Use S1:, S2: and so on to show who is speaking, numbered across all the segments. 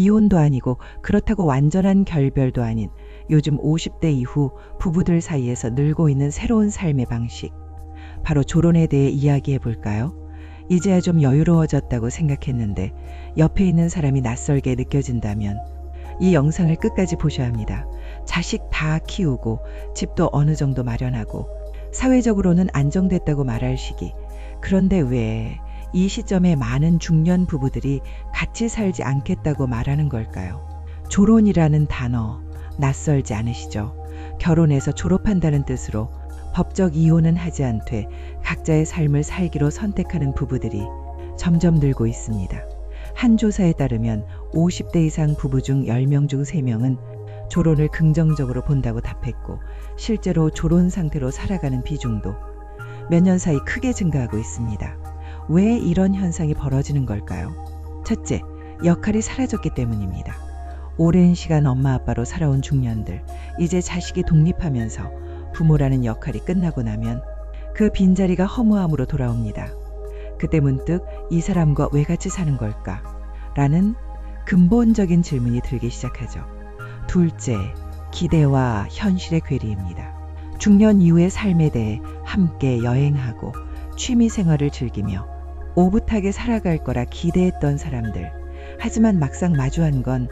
S1: 이혼도 아니고 그렇다고 완전한 결별도 아닌 요즘 50대 이후 부부들 사이에서 늘고 있는 새로운 삶의 방식. 바로 조론에 대해 이야기해 볼까요? 이제야 좀 여유로워졌다고 생각했는데 옆에 있는 사람이 낯설게 느껴진다면 이 영상을 끝까지 보셔야 합니다. 자식 다 키우고 집도 어느 정도 마련하고 사회적으로는 안정됐다고 말할 시기. 그런데 왜 이 시점에 많은 중년 부부들이 같이 살지 않겠다고 말하는 걸까요? 조론이라는 단어 낯설지 않으시죠? 결혼해서 졸업한다는 뜻으로 법적 이혼은 하지 않되 각자의 삶을 살기로 선택하는 부부들이 점점 늘고 있습니다. 한 조사에 따르면 50대 이상 부부 중 10명 중 3명은 조론을 긍정적으로 본다고 답했고 실제로 조론 상태로 살아가는 비중도 몇 년 사이 크게 증가하고 있습니다. 왜 이런 현상이 벌어지는 걸까요? 첫째, 역할이 사라졌기 때문입니다. 오랜 시간 엄마 아빠로 살아온 중년들, 이제 자식이 독립하면서 부모라는 역할이 끝나고 나면 그 빈자리가 허무함으로 돌아옵니다. 그때 문득 이 사람과 왜 같이 사는 걸까? 라는 근본적인 질문이 들기 시작하죠. 둘째, 기대와 현실의 괴리입니다. 중년 이후의 삶에 대해 함께 여행하고 취미 생활을 즐기며 오붓하게 살아갈 거라 기대했던 사람들. 하지만 막상 마주한 건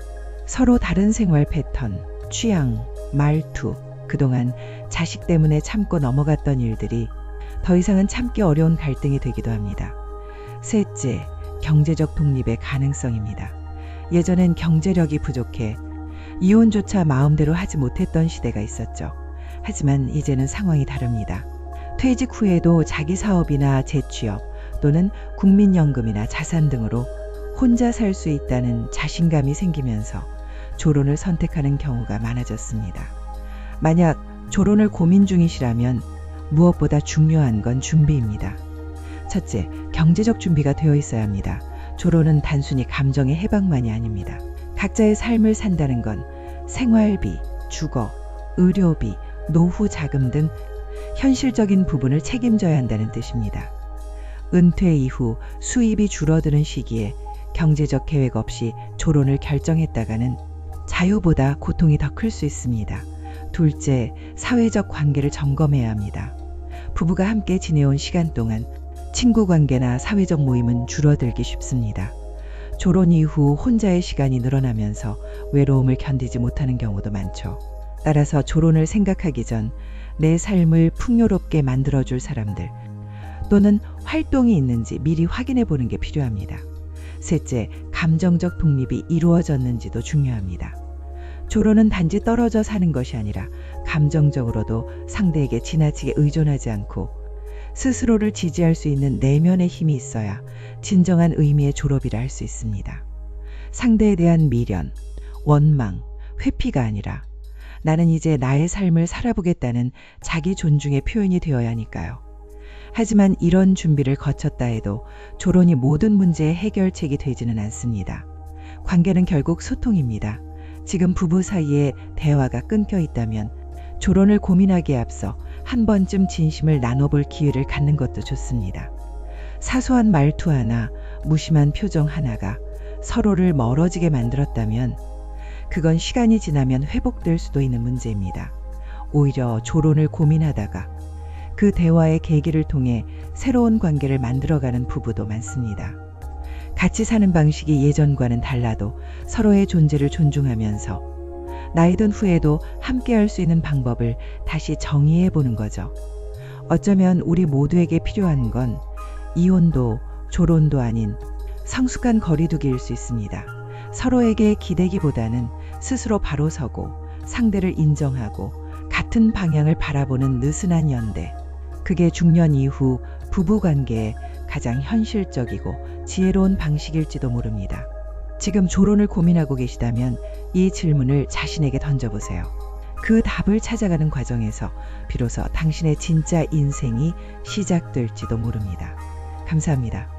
S1: 서로 다른 생활 패턴, 취향, 말투, 그동안 자식 때문에 참고 넘어갔던 일들이 더 이상은 참기 어려운 갈등이 되기도 합니다. 셋째, 경제적 독립의 가능성입니다. 예전엔 경제력이 부족해 이혼조차 마음대로 하지 못했던 시대가 있었죠. 하지만 이제는 상황이 다릅니다. 퇴직 후에도 자기 사업이나 재취업 또는 국민연금이나 자산 등으로 혼자 살 수 있다는 자신감이 생기면서 조론을 선택하는 경우가 많아졌습니다. 만약 조론을 고민 중이시라면 무엇보다 중요한 건 준비입니다. 첫째, 경제적 준비가 되어 있어야 합니다. 조론은 단순히 감정의 해방만이 아닙니다. 각자의 삶을 산다는 건 생활비, 주거, 의료비, 노후 자금 등 현실적인 부분을 책임져야 한다는 뜻입니다. 은퇴 이후 수입이 줄어드는 시기에 경제적 계획 없이 조론을 결정했다가는 자유보다 고통이 더 클 수 있습니다. 둘째, 사회적 관계를 점검해야 합니다. 부부가 함께 지내온 시간 동안 친구 관계나 사회적 모임은 줄어들기 쉽습니다. 조론 이후 혼자의 시간이 늘어나면서 외로움을 견디지 못하는 경우도 많죠. 따라서 조론을 생각하기 전 내 삶을 풍요롭게 만들어줄 사람들 또는 활동이 있는지 미리 확인해 보는 게 필요합니다. 셋째, 감정적 독립이 이루어졌는지도 중요합니다. 조론은 단지 떨어져 사는 것이 아니라 감정적으로도 상대에게 지나치게 의존하지 않고 스스로를 지지할 수 있는 내면의 힘이 있어야 진정한 의미의 졸업이라 할 수 있습니다. 상대에 대한 미련, 원망, 회피가 아니라 나는 이제 나의 삶을 살아보겠다는 자기 존중의 표현이 되어야 하니까요. 하지만 이런 준비를 거쳤다 해도 조론이 모든 문제의 해결책이 되지는 않습니다. 관계는 결국 소통입니다. 지금 부부 사이에 대화가 끊겨 있다면 조론을 고민하기에 앞서 한 번쯤 진심을 나눠볼 기회를 갖는 것도 좋습니다. 사소한 말투 하나, 무심한 표정 하나가 서로를 멀어지게 만들었다면 그건 시간이 지나면 회복될 수도 있는 문제입니다. 오히려 조론을 고민하다가 그 대화의 계기를 통해 새로운 관계를 만들어가는 부부도 많습니다. 같이 사는 방식이 예전과는 달라도 서로의 존재를 존중하면서 나이 든 후에도 함께 할 수 있는 방법을 다시 정의해 보는 거죠. 어쩌면 우리 모두에게 필요한 건 이혼도 조론도 아닌 성숙한 거리두기일 수 있습니다. 서로에게 기대기보다는 스스로 바로 서고 상대를 인정하고 같은 방향을 바라보는 느슨한 연대. 그게 중년 이후 부부 관계에 가장 현실적이고 지혜로운 방식일지도 모릅니다. 지금 조론을 고민하고 계시다면 이 질문을 자신에게 던져보세요. 그 답을 찾아가는 과정에서 비로소 당신의 진짜 인생이 시작될지도 모릅니다. 감사합니다.